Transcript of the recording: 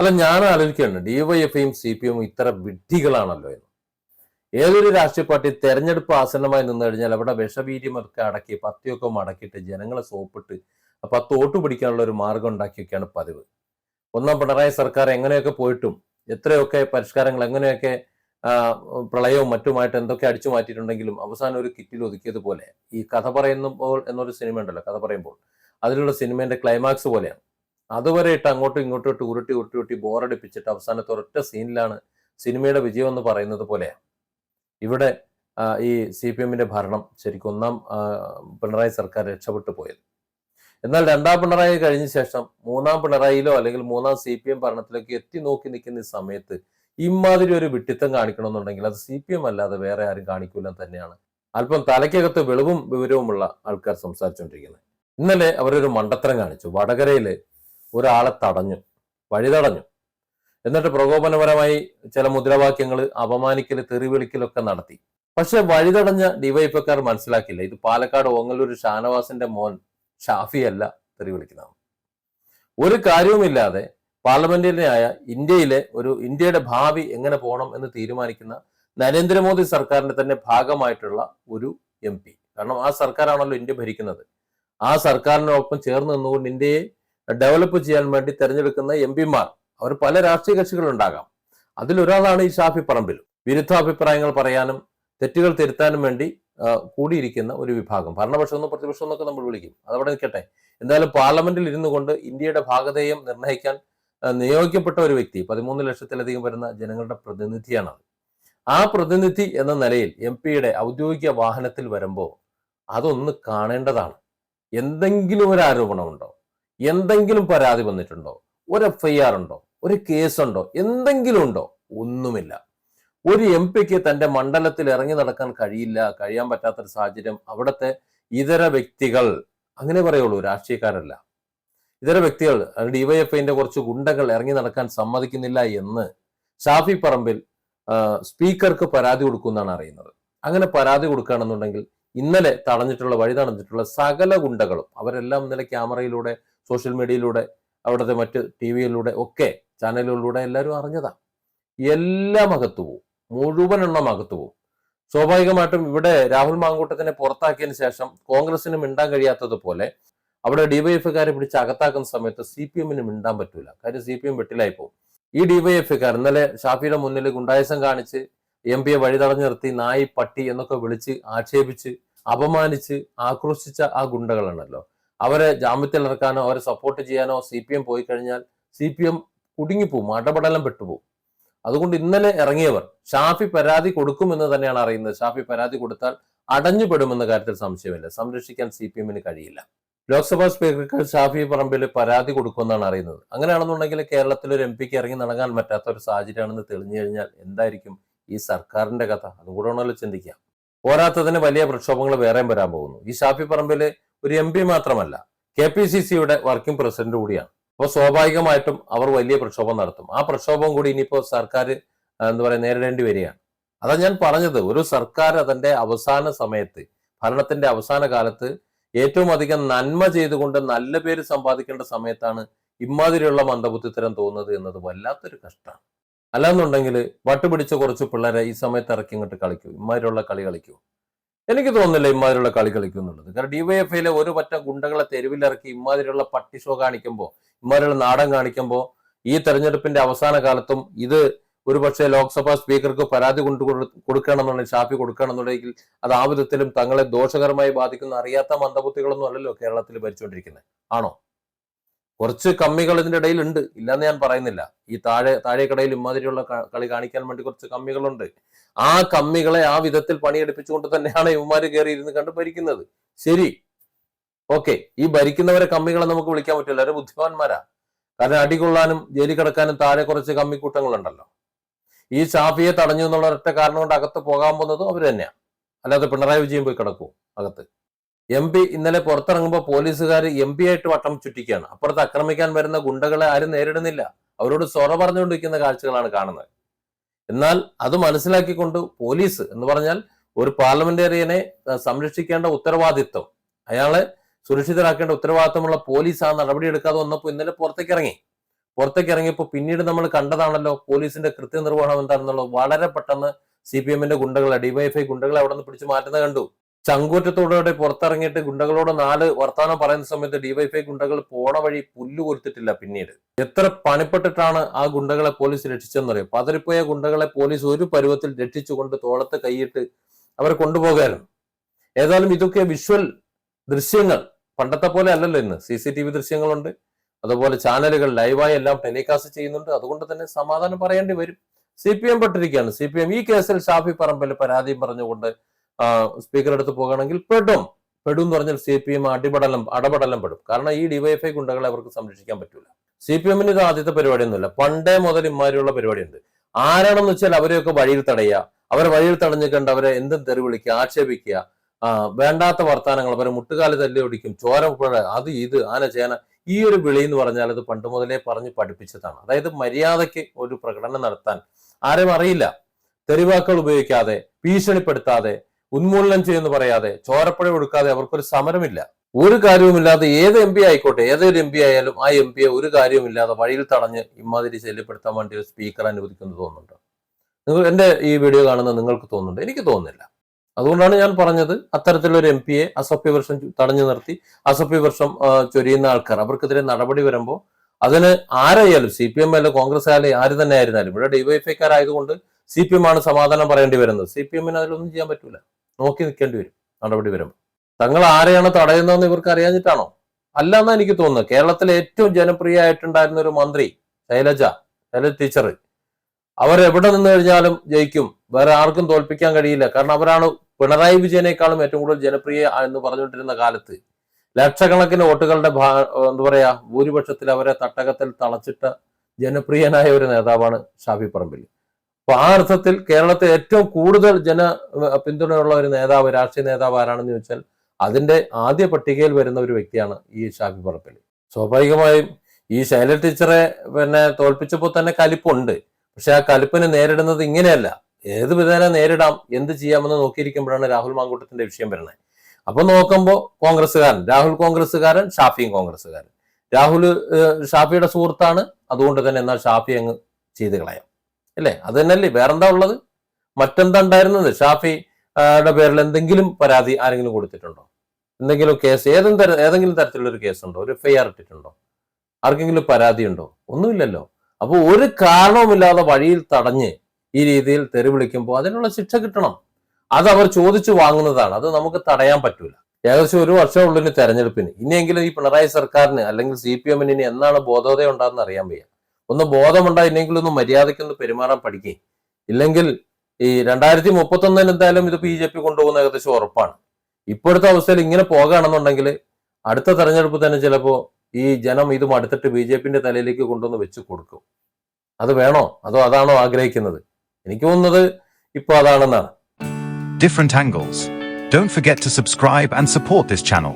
അല്ല ഞാൻ ആലോചിക്കുകയാണ്. ഡിവൈഎഫ്ഐയും സി പി എമ്മും ഇത്ര വിഡ്ഢികളാണല്ലോ എന്ന്. ഏതൊരു രാഷ്ട്രീയ പാർട്ടി തെരഞ്ഞെടുപ്പ് ആസന്നമായി നിന്ന് കഴിഞ്ഞാൽ അവിടെ വിഷവീര്യമൊക്കെ അടക്കി പത്തിയൊക്കെ മടക്കിയിട്ട് ജനങ്ങളെ സോപ്പിട്ട് ആ പത്ത് വോട്ട് പിടിക്കാനുള്ള ഒരു മാർഗം ഉണ്ടാക്കിയൊക്കെയാണ് പതിവ്. ഒന്നാം പിണറായി സർക്കാർ എങ്ങനെയൊക്കെ പോയിട്ടും എത്രയൊക്കെ പരിഷ്കാരങ്ങൾ എങ്ങനെയൊക്കെ പ്രളയവും മറ്റുമായിട്ട് എന്തൊക്കെ അടിച്ചു മാറ്റിയിട്ടുണ്ടെങ്കിലും അവസാനം ഒരു കിറ്റിൽ ഒതുക്കിയതുപോലെ ഈ കഥ പറയുമ്പോൾ എന്നൊരു സിനിമ ഉണ്ടല്ലോ കഥ പറയുമ്പോൾ. അതിലുള്ള സിനിമേന്റെ ക്ലൈമാക്സ് പോലെയാണ്. അതുവരെ ഇട്ട് അങ്ങോട്ടും ഇങ്ങോട്ടും ഇട്ട് ഉരുട്ടി ഉരുട്ടി ഉരുട്ടി ബോറടിപ്പിച്ചിട്ട് അവസാനത്തെ ഒരൊറ്റ സീനിലാണ് സിനിമയുടെ വിജയം എന്ന് പറയുന്നത് പോലെയാണ് ഇവിടെ ഈ സി പി എമ്മിന്റെ ഭരണം ശരിക്കും ഒന്നാം പിണറായി സർക്കാർ രക്ഷപ്പെട്ടു പോയത്. എന്നാൽ രണ്ടാം പിണറായി കഴിഞ്ഞ ശേഷം മൂന്നാം പിണറായിയിലോ അല്ലെങ്കിൽ മൂന്നാം സി പി എം ഭരണത്തിലേക്ക് എത്തി നോക്കി നിൽക്കുന്ന സമയത്ത് ഇമാതിരി ഒരു വിട്ടിത്തം കാണിക്കണമെന്നുണ്ടെങ്കിൽ അത് സി പി എം അല്ലാതെ വേറെ ആരും കാണിക്കൂല തന്നെയാണ് അല്പം തലയ്ക്കകത്ത് വെളിവും വിവരവുമുള്ള ആൾക്കാർ സംസാരിച്ചുകൊണ്ടിരിക്കുന്നത്. ഇന്നലെ അവരൊരു മണ്ടത്തരം കാണിച്ചു. വടകരയിൽ ഒരാളെ തടഞ്ഞു വഴി തടഞ്ഞു എന്നിട്ട് പ്രകോപനപരമായി ചില മുദ്രാവാക്യങ്ങൾ അപമാനിക്കൽ തെറിവിളിക്കലൊക്കെ നടത്തി. പക്ഷെ വഴി തടഞ്ഞ ഡിവൈഎഫ്ഐക്കാർ മനസ്സിലാക്കില്ല ഇത് പാലക്കാട് ഓങ്ങല്ലൂർ ഷാനവാസിന്റെ മോൻ ഷാഫി അല്ല തെറിവിളിക്കുന്നതാണ് ഒരു കാര്യവുമില്ലാതെ പാർലമെന്ററിയായ ഇന്ത്യയിലെ ഒരു ഇന്ത്യയുടെ ഭാവി എങ്ങനെ പോകണം എന്ന് തീരുമാനിക്കുന്ന നരേന്ദ്രമോദി സർക്കാരിന്റെ തന്നെ ഭാഗമായിട്ടുള്ള ഒരു എം കാരണം ആ സർക്കാരാണല്ലോ ഇന്ത്യ ഭരിക്കുന്നത്. ആ സർക്കാരിനൊപ്പം ചേർന്ന് നിന്നുകൊണ്ട് ഇന്ത്യയെ ഡെവലപ്പ് ചെയ്യാൻ വേണ്ടി തെരഞ്ഞെടുക്കുന്ന എം പിമാർ അവർ പല രാഷ്ട്രീയ കക്ഷികളുണ്ടാകാം. അതിലൊരാളാണ് ഈ ഷാഫി പറമ്പിൽ. വിരുദ്ധാഭിപ്രായങ്ങൾ പറയാനും തെറ്റുകൾ തിരുത്താനും വേണ്ടി കൂടിയിരിക്കുന്ന ഒരു വിഭാഗം. ഭരണപക്ഷം എന്നും പ്രതിപക്ഷം എന്നൊക്കെ നമ്മൾ വിളിക്കും. അതവിടെ നിൽക്കട്ടെ. എന്തായാലും പാർലമെന്റിൽ ഇരുന്നു കൊണ്ട് ഇന്ത്യയുടെ ഭാഗതയും നിർണയിക്കാൻ നിയോഗിക്കപ്പെട്ട ഒരു വ്യക്തി പതിമൂന്ന് ലക്ഷത്തിലധികം വരുന്ന ജനങ്ങളുടെ പ്രതിനിധിയാണ് ആ പ്രതിനിധി എന്ന നിലയിൽ എം പിയുടെ ഔദ്യോഗിക വാഹനത്തിൽ വരുമ്പോൾ അതൊന്ന് കാണേണ്ടതാണ്. എന്തെങ്കിലും ഒരു ആരോപണമുണ്ടോ? എന്തെങ്കിലും പരാതി വന്നിട്ടുണ്ടോ? ഒരു എഫ് ഐ ആർ ഉണ്ടോ? ഒരു കേസ് ഉണ്ടോ? എന്തെങ്കിലും ഉണ്ടോ? ഒന്നുമില്ല. ഒരു എം പിക്ക് തന്റെ മണ്ഡലത്തിൽ ഇറങ്ങി നടക്കാൻ കഴിയില്ല കഴിയാൻ പറ്റാത്തൊരു സാഹചര്യം അവിടുത്തെ ഇതര വ്യക്തികൾ അങ്ങനെ പറയുള്ളൂ രാഷ്ട്രീയക്കാരല്ല. ഇതര വ്യക്തികൾ ഡിവൈഎഫ്ഐന്റെ കുറച്ച് ഗുണ്ടകൾ ഇറങ്ങി നടക്കാൻ സമ്മതിക്കുന്നില്ല എന്ന് ഷാഫി പറമ്പിൽ സ്പീക്കർക്ക് പരാതി കൊടുക്കുമെന്നാണ് അറിയുന്നത്. അങ്ങനെ പരാതി കൊടുക്കുകയാണെന്നുണ്ടെങ്കിൽ ഇന്നലെ തടഞ്ഞിട്ടുള്ള വഴി തടഞ്ഞിട്ടുള്ള സകല ഗുണ്ടകളും അവരെല്ലാം ഇന്നലെ ക്യാമറയിലൂടെ സോഷ്യൽ മീഡിയയിലൂടെ അവിടുത്തെ മറ്റ് ടി വിയിലൂടെ ഒക്കെ ചാനലുകളിലൂടെ എല്ലാവരും അറിഞ്ഞതാ. എല്ലാം അകത്തു പോവും. മുഴുവൻ എണ്ണം അകത്തു പോവും. സ്വാഭാവികമായിട്ടും ഇവിടെ രാഹുൽ മാങ്കൂട്ടത്തിനെ പുറത്താക്കിയതിന് ശേഷം കോൺഗ്രസിന് മിണ്ടാൻ കഴിയാത്തതുപോലെ അവിടെ ഡിവൈഎഫ്ഐക്കാരെ പിടിച്ച് അകത്താക്കുന്ന സമയത്ത് സി പി എമ്മിന് മിണ്ടാൻ പറ്റൂല. കാര്യം സി പി എം വെട്ടിലായി പോകും ഈ ഡിവൈഎഫ്ഐക്കാർ ഇന്നലെ ഷാഫിയുടെ മുന്നിൽ ഗുണ്ടായസം കാണിച്ച് എം പിയെ വഴി തടഞ്ഞു നിർത്തി നായി പട്ടി എന്നൊക്കെ വിളിച്ച് ആക്ഷേപിച്ച് അപമാനിച്ച് ആക്രോശിച്ച ആ ഗുണ്ടകളുണ്ടല്ലോ അവരെ ജാമ്യത്തിൽ ഇറക്കാനോ അവരെ സപ്പോർട്ട് ചെയ്യാനോ സി പി എം പോയി കഴിഞ്ഞാൽ സി പി എം കുടുങ്ങിപ്പോവും അടപടലം പെട്ടുപോകും അതുകൊണ്ട് ഇന്നലെ ഇറങ്ങിയവർ ഷാഫി പരാതി കൊടുക്കുമെന്ന് തന്നെയാണ് അറിയുന്നത്. ഷാഫി പരാതി കൊടുത്താൽ അടഞ്ഞുപെടുമെന്ന കാര്യത്തിൽ സംശയമില്ല. സംരക്ഷിക്കാൻ സി പി എമ്മിന് കഴിയില്ല. ലോക്സഭാ സ്പീക്കർക്ക് ഷാഫി പറമ്പിൽ പരാതി കൊടുക്കുമെന്നാണ് അറിയുന്നത്. അങ്ങനെയാണെന്നുണ്ടെങ്കിൽ കേരളത്തിൽ ഒരു എം പിക്ക് ഇറങ്ങി നടങ്ങാൻ പറ്റാത്ത ഒരു സാഹചര്യമാണെന്ന് തെളിഞ്ഞു കഴിഞ്ഞാൽ എന്തായിരിക്കും ഈ സർക്കാരിന്റെ കഥ? അതുകൂടെ ആണല്ലോ ചിന്തിക്കാം. പോരാത്തതിന് വലിയ പ്രക്ഷോഭങ്ങൾ വേറെയും വരാൻ പോകുന്നു. ഈ ഷാഫി പറമ്പിൽ ഒരു എം പി മാത്രമല്ല കെ പി സി സിയുടെ വർക്കിംഗ് പ്രസിഡന്റ് കൂടിയാണ്. അപ്പോൾ സ്വാഭാവികമായിട്ടും അവർ വലിയ പ്രക്ഷോഭം നടത്തും. ആ പ്രക്ഷോഭം കൂടി ഇനിയിപ്പോൾ സർക്കാർ എന്താ പറയുക നേരിടേണ്ടി വരികയാണ്. അതാ ഞാൻ പറഞ്ഞത് ഒരു സർക്കാർ അതിന്റെ അവസാന സമയത്ത് ഭരണത്തിന്റെ അവസാന കാലത്ത് ഏറ്റവും അധികം നന്മ ചെയ്തുകൊണ്ട് നല്ല പേര് സമ്പാദിക്കേണ്ട സമയത്താണ് ഇമ്മാതിരിയുള്ള മന്ദബുദ്ധിത്തരം തോന്നുന്നത് എന്നത് വല്ലാത്തൊരു കഷ്ടമാണ്. അല്ലാന്നുണ്ടെങ്കിൽ വട്ടുപിടിച്ച കുറച്ച് പിള്ളേരെ ഈ സമയത്ത് ഇറക്കി ഇങ്ങോട്ട് കളിക്കൂ ഇമാതിരിയുള്ള കളി കളിക്കൂ. എനിക്ക് തോന്നുന്നില്ല ഇമാതിരിയുള്ള കളി കളിക്കുന്നുള്ളത്. കാരണം ഡിവൈഎഫ്ഐയിലെ ഒരു പറ്റം ഗുണ്ടകളെ തെരുവിലിറക്കി ഇമാതിരിയുള്ള പട്ടി ഷോ കാണിക്കുമ്പോൾ ഇമാതിരിയുള്ള നാടൻ കാണിക്കുമ്പോൾ ഈ തെരഞ്ഞെടുപ്പിന്റെ അവസാന കാലത്തും ഇത് ഒരുപക്ഷെ ലോക്സഭാ സ്പീക്കർക്ക് പരാതി കൊണ്ടു കൊടുക്കണമെന്നുണ്ടെങ്കിൽ ഷാഫി കൊടുക്കണമെന്നുണ്ടെങ്കിൽ അത് ആ വിധത്തിലും തങ്ങളെ ദോഷകരമായി ബാധിക്കുന്ന അറിയാത്ത മന്ദബുദ്ധികളൊന്നും അല്ലല്ലോ കേരളത്തിൽ ഭരിച്ചുകൊണ്ടിരിക്കുന്നത്. ആണോ? കുറച്ച് കമ്മികൾ ഇതിന്റെ ഇടയിൽ ഉണ്ട് ഇല്ലെന്ന് ഞാൻ പറയുന്നില്ല. ഈ താഴെ താഴേക്കടയിൽ ഇമാതിരിയുള്ള ക- കളി കാണിക്കാൻ വേണ്ടി കുറച്ച് കമ്മികളുണ്ട്. ആ കമ്മികളെ ആ വിധത്തിൽ പണിയെടുപ്പിച്ചുകൊണ്ട് തന്നെയാണ് ഇവന്മാര് കയറി ഇരുന്ന് കണ്ട് ഭരിക്കുന്നത്. ശരി. ഓക്കെ. ഈ ഭരിക്കുന്നവരെ കമ്മികളെ നമുക്ക് വിളിക്കാൻ പറ്റില്ല. അവരെ ബുദ്ധിമാന്മാരാ. കാരണം അടികൊള്ളാനും ജയിലിൽ കിടക്കാനും താഴെ കുറച്ച് കമ്മിക്കൂട്ടങ്ങളുണ്ടല്ലോ. ഈ ഷാഫിയെ തടഞ്ഞു എന്നുള്ള ഒറ്റ കാരണം കൊണ്ട് അകത്ത് പോകാൻ പോകുന്നതും അവർ തന്നെയാണ് അല്ലാതെ പിണറായി വിജയൻ പോയി കിടക്കും അകത്ത്. എം പി ഇന്നലെ പുറത്തിറങ്ങുമ്പോൾ പോലീസുകാർ എം പി ആയിട്ട് വട്ടം ചുറ്റിക്കുകയാണ് അപ്പുറത്ത് ആക്രമിക്കാൻ വരുന്ന ഗുണ്ടകളെ ആരും നേരിടുന്നില്ല. അവരോട് സൊറ പറഞ്ഞുകൊണ്ടിരിക്കുന്ന കാഴ്ചകളാണ് കാണുന്നത്. എന്നാൽ അത് മനസ്സിലാക്കിക്കൊണ്ട് പോലീസ് എന്ന് പറഞ്ഞാൽ ഒരു പാർലമെന്റേറിയനെ സംരക്ഷിക്കേണ്ട ഉത്തരവാദിത്വം. അയാളെ സുരക്ഷിതരാക്കേണ്ട ഉത്തരവാദിത്തമുള്ള പോലീസ് ആ നടപടി എടുക്കാതെ വന്നപ്പോൾ ഇന്നലെ പുറത്തേക്ക് ഇറങ്ങി പുറത്തേക്ക് ഇറങ്ങിയപ്പോൾ പിന്നീട് നമ്മൾ കണ്ടതാണല്ലോ പോലീസിന്റെ കൃത്യനിർവഹണം എന്താണെന്നുള്ളത് വളരെ പെട്ടെന്ന് സി പി എമ്മിന്റെ ഗുണ്ടകളെ ഡിവൈഎഫ്ഐ ഗുണ്ടകളെ അവിടെ നിന്ന് പിടിച്ചു മാറ്റുന്നത് കണ്ടു. ചങ്കൂറ്റത്തോടെ പുറത്തിറങ്ങിയിട്ട് ഗുണ്ടകളോട് നാല് വർത്തമാനം പറയുന്ന സമയത്ത് ഡിവൈഫൈ ഗുണ്ടകൾ പോണ വഴി പുല്ല് കൊടുത്തിട്ടില്ല പിന്നീട്. എത്ര പണിപ്പെട്ടിട്ടാണ് ആ ഗുണ്ടകളെ പോലീസ് രക്ഷിച്ചെന്നറിയാം പതറിപ്പോയ ഗുണ്ടകളെ പോലീസ് ഒരു പരുവത്തിൽ രക്ഷിച്ചുകൊണ്ട് തോളത്ത് കൈയിട്ട് അവരെ കൊണ്ടുപോകാനും. ഏതായാലും ഇതൊക്കെ വിഷ്വൽ ദൃശ്യങ്ങൾ. പണ്ടത്തെ പോലെ അല്ലല്ലോ ഇന്ന്. സി സി ടി വി ദൃശ്യങ്ങളുണ്ട്. അതുപോലെ ചാനലുകൾ ലൈവായി എല്ലാം ടെലികാസ്റ്റ് ചെയ്യുന്നുണ്ട്. അതുകൊണ്ട് തന്നെ സമാധാനം പറയേണ്ടി വരും. സി പി എം പെട്ടിരിക്കുകയാണ്. സി പി എം ഈ കേസിൽ ഷാഫി പറമ്പിൽ പരാതിയും പറഞ്ഞുകൊണ്ട് സ്പീക്കർ അടുത്ത് പോകുകയാണെങ്കിൽ പെടും പെടും. എന്ന് പറഞ്ഞാൽ സി പി എം അടിപടലം അടപടലം പെടും. കാരണം ഈ ഡിവൈഎഫ്ഐ ഗുണ്ടകളെ അവർക്ക് സംരക്ഷിക്കാൻ പറ്റൂല. സി പി എമ്മിന് ഇത് ആദ്യത്തെ പരിപാടിയൊന്നുമില്ല. പണ്ടേ മുതൽ ഇമാരിയുള്ള പരിപാടിയുണ്ട്. ആരാണെന്ന് വെച്ചാൽ അവരെയൊക്കെ വഴിയിൽ തടയുക. അവരെ വഴിയിൽ തടഞ്ഞു കണ്ട് അവരെ എന്തും തെറി വിളിക്കുക ആക്ഷേപിക്കുക. വേണ്ടാത്ത വർത്തമാനങ്ങൾ അവരെ മുട്ടുകാലി തല്ലി ഒടിക്കും ചോര പുഴ അത് ഇത് ആന ചേന. ഈ ഒരു വിളി എന്ന് പറഞ്ഞാൽ അത് പണ്ട് മുതലേ പറഞ്ഞ് പഠിപ്പിച്ചതാണ്. അതായത് മര്യാദയ്ക്ക് ഒരു പ്രകടനം നടത്താൻ ആരും അറിയില്ല. തെരുവാക്കൾ ഉപയോഗിക്കാതെ ഭീഷണിപ്പെടുത്താതെ ഉന്മൂലനം ചെയ്യുമെന്ന് പറയാതെ ചോരപ്പുഴ കൊടുക്കാതെ അവർക്കൊരു സമരമില്ല. ഒരു കാര്യവുമില്ലാതെ ഏത് എം പി ആയിക്കോട്ടെ ഏതൊരു എം പി ആയാലും ആ എം പിയെ ഒരു കാര്യവുമില്ലാതെ വഴിയിൽ തടഞ്ഞ് ഇമാതിരി ശല്യപ്പെടുത്താൻ വേണ്ടി ഒരു സ്പീക്കർ അനുവദിക്കുന്നത് തോന്നുന്നുണ്ട്? നിങ്ങൾ എന്റെ ഈ വീഡിയോ കാണുന്ന നിങ്ങൾക്ക് തോന്നുന്നുണ്ട്? എനിക്ക് തോന്നുന്നില്ല. അതുകൊണ്ടാണ് ഞാൻ പറഞ്ഞത് അത്തരത്തിലൊരു എം പിയെ അസഭ്യവർഷം തടഞ്ഞു നിർത്തി അസഭ്യവർഷം ചൊരിയുന്ന ആൾക്കാർ. അവർക്കെതിരെ നടപടി വരുമ്പോൾ അതിന് ആരായാലും സി പി എം അല്ല കോൺഗ്രസ് ആയാലും ആര് തന്നെ ആയിരുന്നാലും ഇവിടെ ഡിവൈഎഫ്ഐക്കാരായതുകൊണ്ട് സി പി എം ആണ് സമാധാനം പറയേണ്ടി വരുന്നത്. സി പി എമ്മിന് അതിലൊന്നും ചെയ്യാൻ പറ്റൂല. നോക്കി നിൽക്കേണ്ടി വരും നടപടി വരും തങ്ങൾ ആരെയാണ് തടയുന്നതെന്ന് ഇവർക്ക് അറിയാഞ്ഞിട്ടാണോ? അല്ല എന്നാ എനിക്ക് തോന്നുന്നത്. കേരളത്തിലെ ഏറ്റവും ജനപ്രിയമായിട്ടുണ്ടായിരുന്ന ഒരു മന്ത്രി ശൈലജ ശൈലജ ടീച്ചർ അവരെവിടെ നിന്ന് കഴിഞ്ഞാലും ജയിക്കും. വേറെ ആർക്കും തോൽപ്പിക്കാൻ കഴിയില്ല. കാരണം അവരാണ് പിണറായി വിജയനേക്കാളും ഏറ്റവും കൂടുതൽ ജനപ്രിയ എന്ന് പറഞ്ഞുകൊണ്ടിരുന്ന കാലത്ത് ലക്ഷക്കണക്കിന് വോട്ടുകളുടെ ഭാ- എന്താ പറയാ ഭൂരിപക്ഷത്തിൽ അവരെ തട്ടകത്തിൽ തളച്ചിട്ട ജനപ്രിയനായ ഒരു നേതാവാണ് ഷാഫി പറമ്പിൽ. അപ്പൊ ആ അർത്ഥത്തിൽ കേരളത്തിൽ ഏറ്റവും കൂടുതൽ ജന പിന്തുണയുള്ള ഒരു നേതാവ് രാഷ്ട്രീയ നേതാവ് ആരാണെന്ന് ചോദിച്ചാൽ അതിന്റെ ആദ്യ പട്ടികയിൽ വരുന്ന ഒരു വ്യക്തിയാണ് ഈ ഷാഫി പറപ്പള്ളി സ്വാഭാവികമായും ഈ ശൈല ടീച്ചറെ പിന്നെ തോൽപ്പിച്ചപ്പോൾ തന്നെ കലിപ്പുണ്ട്. പക്ഷെ ആ കലിപ്പിനെ നേരിടുന്നത് ഇങ്ങനെയല്ല. ഏത് വിധേന നേരിടാം എന്ത് ചെയ്യാമെന്ന് നോക്കിയിരിക്കുമ്പോഴാണ് രാഹുൽ മാങ്കൂട്ടത്തിന്റെ വിഷയം വരുന്നത്. അപ്പൊ നോക്കുമ്പോൾ കോൺഗ്രസ്സുകാരൻ രാഹുൽ കോൺഗ്രസ്സുകാരൻ ഷാഫിയും കോൺഗ്രസ്സുകാരൻ. രാഹുൽ ഷാഫിയുടെ സുഹൃത്താണ്. അതുകൊണ്ട് തന്നെ എന്നാൽ ഷാഫി അങ്ങ് ചെയ്ത് കളയാം. അല്ലേ? അത് തന്നെയല്ലേ? വേറെന്താ ഉള്ളത്? മറ്റെന്താ ഉണ്ടായിരുന്നത് ഷാഫിയുടെ പേരിൽ എന്തെങ്കിലും പരാതി ആരെങ്കിലും കൊടുത്തിട്ടുണ്ടോ? എന്തെങ്കിലും കേസ് ഏതെങ്കിലും തര ഏതെങ്കിലും തരത്തിലുള്ള ഒരു കേസുണ്ടോ ഒരു എഫ്ഐആർ ഇട്ടിട്ടുണ്ടോ? ആർക്കെങ്കിലും പരാതി ഉണ്ടോ ഒന്നുമില്ലല്ലോ. അപ്പോൾ ഒരു കാരണവുമില്ലാതെ വഴിയിൽ തടഞ്ഞ് ഈ രീതിയിൽ തെറി വിളിക്കുമ്പോൾ അതിനുള്ള ശിക്ഷ കിട്ടണം. അത് അവർ ചോദിച്ചു വാങ്ങുന്നതാണ്. അത് നമുക്ക് തടയാൻ പറ്റൂല. ഏകദേശം ഒരു വർഷം ഉള്ളിന് തെരഞ്ഞെടുപ്പിന്. ഇനിയെങ്കിലും ഈ പിണറായി സർക്കാരിന് അല്ലെങ്കിൽ സി പി എമ്മിന് ഇനി എന്നാണ് ബോധോദയം ഉണ്ടാകുന്ന അറിയാൻ വയ്യ. ഒന്ന് ബോധമുണ്ടായില്ലെങ്കിൽ ഒന്ന് മര്യാദയ്ക്ക് ഒന്ന് പെരുമാറാൻ പഠിക്കേ. ഇല്ലെങ്കിൽ ഈ രണ്ടായിരത്തി മുപ്പത്തി ഒന്നിന് എന്തായാലും ഇത് ബി ജെ പി കൊണ്ടുപോകുന്ന ഏകദേശം ഉറപ്പാണ്. ഇപ്പോഴത്തെ അവസ്ഥയിൽ ഇങ്ങനെ പോകുകയാണെന്നുണ്ടെങ്കിൽ അടുത്ത തെരഞ്ഞെടുപ്പ് തന്നെ ചിലപ്പോൾ ഈ ജനം ഇത് മടുത്തിട്ട് ബി ജെ പിന്റെ തലയിലേക്ക് കൊണ്ടുവന്ന് വെച്ച് കൊടുക്കും. അത് വേണോ? അതോ അതാണോ ആഗ്രഹിക്കുന്നത്? എനിക്ക് തോന്നുന്നത് ഇപ്പൊ അതാണെന്നാണ്. Different angles don't forget to subscribe and support this channel.